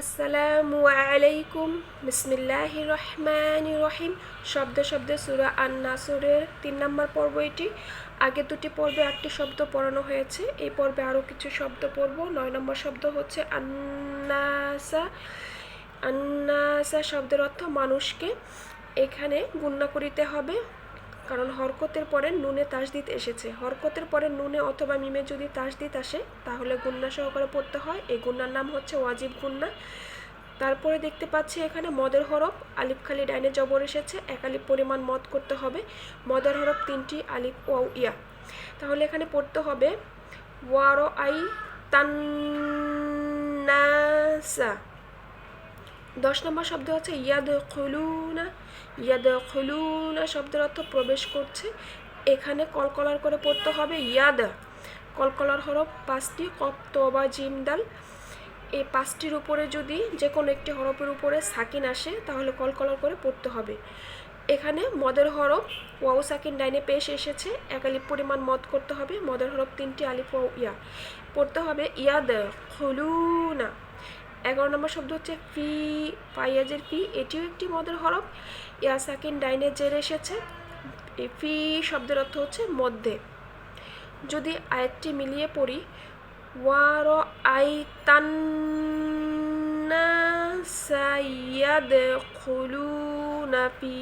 আসসালামু আলাইকুম। বিসমিল্লাহ রহমান রহিম শব্দ, শব্দে, সুরা আন নাসুরের তিন নম্বর পর্ব এটি। আগে দুটি পর্বে একটি শব্দ পড়ানো হয়েছে। এই পর্বে আরও কিছু শব্দ পড়ব। নয় নম্বর শব্দ হচ্ছে আন্নাসা। আন্নাসা শব্দের অর্থ মানুষকে। এখানে গুণনা করিতে হবে। কারণ হরকতের পরে নুনে তাসদিদ এসেছে। হরকতের পরে নুনে অথবা মিমে যদি তাসদিদ আসে, তাহলে গুন্না সহকারে পড়তে হয়। এই গুন্নার নাম হচ্ছে ওয়াজিব গুন্না। তারপরে দেখতে পাচ্ছি এখানে মদের হরফ, আলিফ খালি ডাইনে জবর এসেছে। এক আলিফ পরিমাণ মদ করতে হবে। মদের হরফ তিনটি, আলিফ ও ইয়া। তাহলে এখানে পড়তে হবে ওয়ারো আই তান্নাসা দশ নম্বর শব্দ হচ্ছে ইয়াদ খুলুনা ইয়াদ খুলুনা শব্দের অর্থ প্রবেশ করছে। এখানে কলকলার করে পড়তে হবে ইয়াদ। কলকলার হরফ পাঁচটি কপ্ত বা জিমদাল এই পাঁচটির উপরে যদি যে কোনো একটি হরফের উপরে সাকিন আসে, তাহলে কলকলার করে পড়তে হবে। এখানে মদের হরফ ওয়াও সাকিন ডাইনে পেশ এসেছে, এক আলিপ পরিমাণ মদ করতে হবে। মদের হরফ তিনটি আলিপ ইয়া। পড়তে হবে ইয়াদ খুলুনা এগারো নম্বর শব্দ হচ্ছে ফি, ফাইয়াজের ফি, এটিও একটি মদের হরফ। ইয়া সাকিন ডাইনে জের এসেছে। ফি শব্দের অর্থ হচ্ছে মধ্যে। যদি আয়াতটি মিলিয়ে পড়ি ওয়ার আই তান্না সাইয়াদ খুলুনা ফি